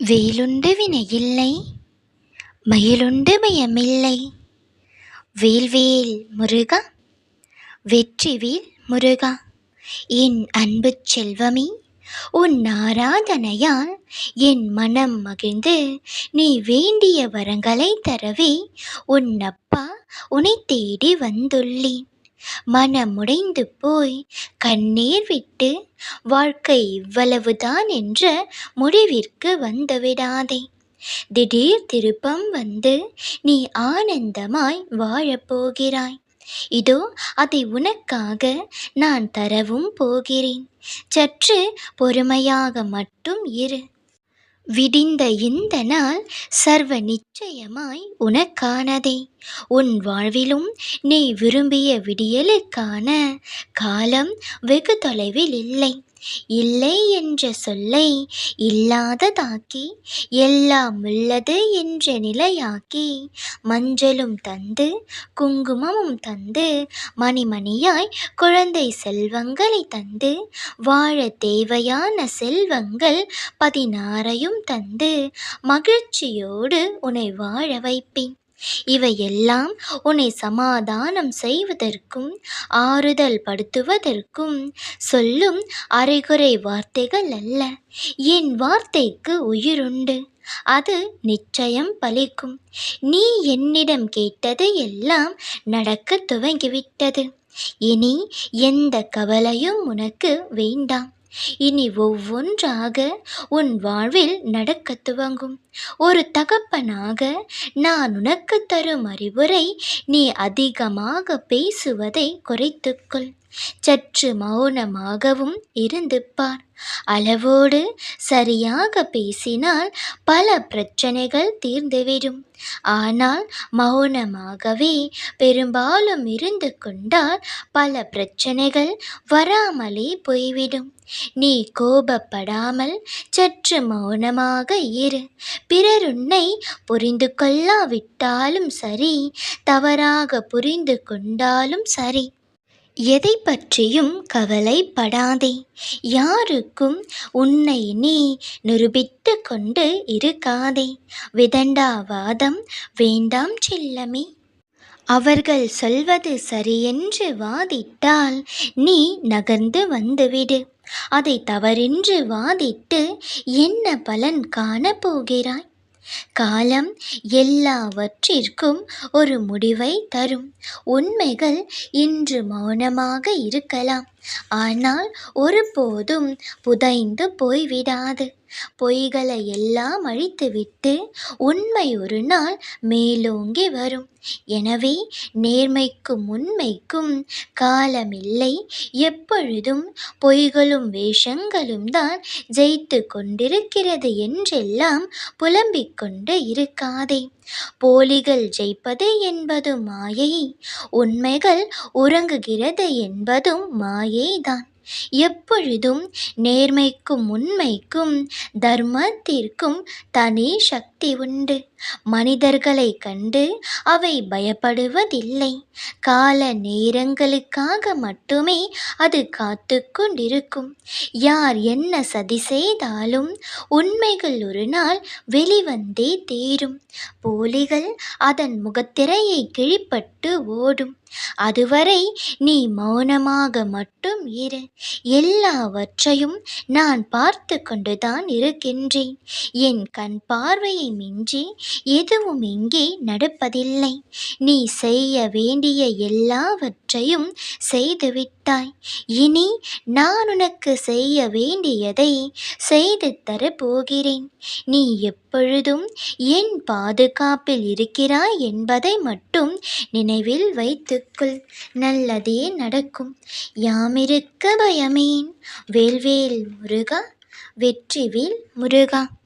வேலுண்டு வினையில்லை மயிலுண்டு பயமில்லை வேல்வேல் முருகா வெற்றிவேல் முருகா என் அன்பு செல்வமே உன் ஆராதனையால் என் மனம் மகிழ்ந்து நீ வேண்டிய வரங்களை தரவே உன் அப்பா உன்னை தேடி வந்துள்ளேன். மனமுடைந்து போய் கண்ணீர் விட்டு வாழ்க்கை இவ்வளவுதான் என்ற முடிவிற்கு வந்துவிடாதே திடீர் திருப்பம் வந்து நீ ஆனந்தமாய் வாழப்போகிறாய் இதோ அதை உனக்காக நான் தரவும் போகிறேன். சற்று பொறுமையாக மட்டும் இரு. விடிந்த இந்த நாள் சர்வ நிச்சயமாய் உனக்கானதே. உன் வாழ்விலும் நீ விரும்பிய விடியலுக்கான காலம் வெகு தொலைவில் இல்லை. இல்லை என்ற சொல்லை இல்லாததாக்கி எல்லாம் உள்ளது என்ற நிலையாக்கி மஞ்சளும் தந்து குங்குமமும் தந்து மணிமணியாய் குழந்தை செல்வங்களை தந்து வாழ தேவையான செல்வங்கள் பதினாறையும் தந்து மகிழ்ச்சியோடு உன்னை வாழ வைப்பேன். இவையெல்லாம் உன்னை சமாதானம் செய்வதற்கும் ஆறுதல் படுத்துவதற்கும். சொல்லும் அரைகுறை வார்த்தைகள் அல்ல. என் வார்த்தைக்கு உயிருண்டு. அது நிச்சயம் பலிக்கும். நீ என்னிடம் கேட்டது எல்லாம் நடக்க துவங்கிவிட்டது. இனி எந்த கவலையும் உனக்கு வேண்டாம். இனி ஒவ்வொன்றாக உன் வாழ்வில் நடக்க துவங்கும். ஒரு தகப்பனாக நான் உனக்கு தரும் அறிவுரை நீ அதிகமாக பேசுவதை குறைத்துக்கொள். சற்று மௌனமாகவும் இருந்து பார் அளவோடு சரியாக பேசினால் பல பிரச்சனைகள் தீர்ந்துவிடும் ஆனால் மௌனமாகவே பெரும்பாலும் இருந்து கொண்டால் பல பிரச்சனைகள் வராமலே போய்விடும். நீ கோபப்படாமல் சற்று மௌனமாக இரு. பிறர் உன்னை புரிந்து கொள்ளாவிட்டாலும் சரி தவறாக புரிந்து கொண்டாலும் சரி. எதை பற்றியும் கவலைப்படாதே. யாருக்கும் உன்னை நீ நிரூபித்து கொண்டு இருக்காதே. விதண்டாவாதம் வேண்டாம் செல்லமே. அவர்கள் சொல்வது சரியென்று வாதிட்டால் நீ நகர்ந்து வந்துவிடு. அதை தவறென்று வாதிட்டு என்ன பலன் காணப்போகிறாய்? காலம் எல்லாவற்றிற்கும் ஒரு முடிவை தரும். உண்மைகள் இன்று மௌனமாக இருக்கலாம். ஆனால் ஒருபோதும் புதைந்து போய்விடாது. பொய்களை எல்லாம் அழித்துவிட்டு உண்மை ஒரு நாள் மேலோங்கி வரும். எனவே நேர்மைக்கும் உண்மைக்கும் காலமில்லை. எப்பொழுதும் பொய்களும் வேஷங்களும் தான் ஜெயித்து கொண்டிருக்கிறது என்றெல்லாம் புலம்பிக் கொண்டு இருக்காதே. போலிகள் ஜெயிப்பது என்பது மாயை. உண்மைகள் உறங்குகிறது என்பதும் மாயைதான். எப்பொழுதும் நேர்மைக்கும் உண்மைக்கும் தர்மத்திற்கும் தனி சக்தி உண்டு. மனிதர்களை கண்டு அவை பயப்படுவதில்லை. கால நேரங்களுக்காக மட்டுமே அது காத்து கொண்டிருக்கும். யார் என்ன சதி செய்தாலும் உண்மைகள் ஒரு நாள் வெளிவந்தே தேரும். போலிகள் அதன் முகத்திரையை கிழிப்பட்டு ஓடும். அதுவரை நீ மௌனமாக மட்டும் இரு. எல்லாவற்றையும் நான் பார்த்து கொண்டுதான் இருக்கின்றேன். என் கண் பார்வையை மிஞ்சி எதுவும் இங்கே நடப்பதில்லை. நீ செய்ய வேண்டிய எல்லாவற்றையும் செய்துவிட்டாய். இனி நான் உனக்கு செய்ய வேண்டியதை செய்து தரப்போகிறேன். நீ எப்பொழுதும் என் பாதுகாப்பில் இருக்கிறாய் என்பதை மட்டும் நினைவில் வைத்துக்கொள். நல்லதே நடக்கும். யாமிருக்க பயமேன். வேல்வேல் முருகா வெற்றிவேல் முருகா.